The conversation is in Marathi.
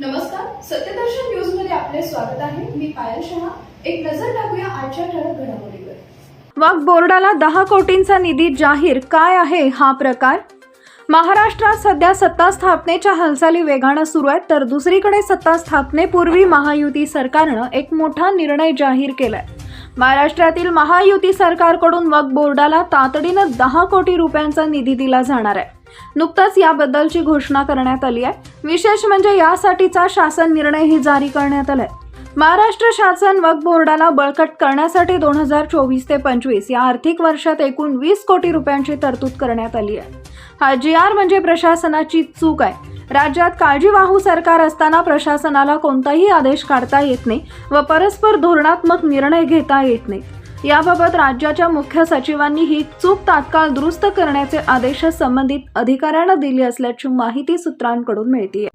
नमस्कार सत्यदर्शन न्यूजमध्ये आपले स्वागत आहे. मी पायल शहा. एक नजर टाकूया आजच्या ठळक घडामोडीवर. वाघ बोर्डाला दहा कोटींचा निधी जाहीर काय आहे हा प्रकार? महाराष्ट्रात सध्या सत्ता स्थापनेच्या हालचाली वेगानं सुरू आहेत तर दुसरीकडे सत्ता स्थापनेपूर्वी महायुती सरकारनं एक मोठा निर्णय जाहीर केलाय. महाराष्ट्रातील महायुती सरकारकडून वक्फ बोर्डाला तातडीनं दहा कोटी रुपयांचा निधी दिला जाणार आहे. नुकताच याबद्दलची घोषणा करण्यात आली आहे. विशेष म्हणजे यासाठीचा शासन निर्णयही जारी करण्यात आलाय. महाराष्ट्र शासन वक्फ बोर्डाला बळकट करण्यासाठी दोन हजार चोवीस ते पंचवीस या आर्थिक वर्षात एकूण वीस कोटी रुपयांची तरतूद करण्यात आली आहे. हा जी आर म्हणजे प्रशासनाची चूक आहे. राज्यात काळजीवाहू सरकार असताना प्रशासनाला कोणताही आदेश काढता येत नाही व परस्पर धोरणात्मक निर्णय घेता येत नाही. याबाबत राज्याच्या मुख्य सचिवांनी ही चूक तात्काळ दुरुस्त करण्याचे आदेश संबंधित अधिकाऱ्यांना दिले असल्याची माहिती सूत्रांकडून मिळते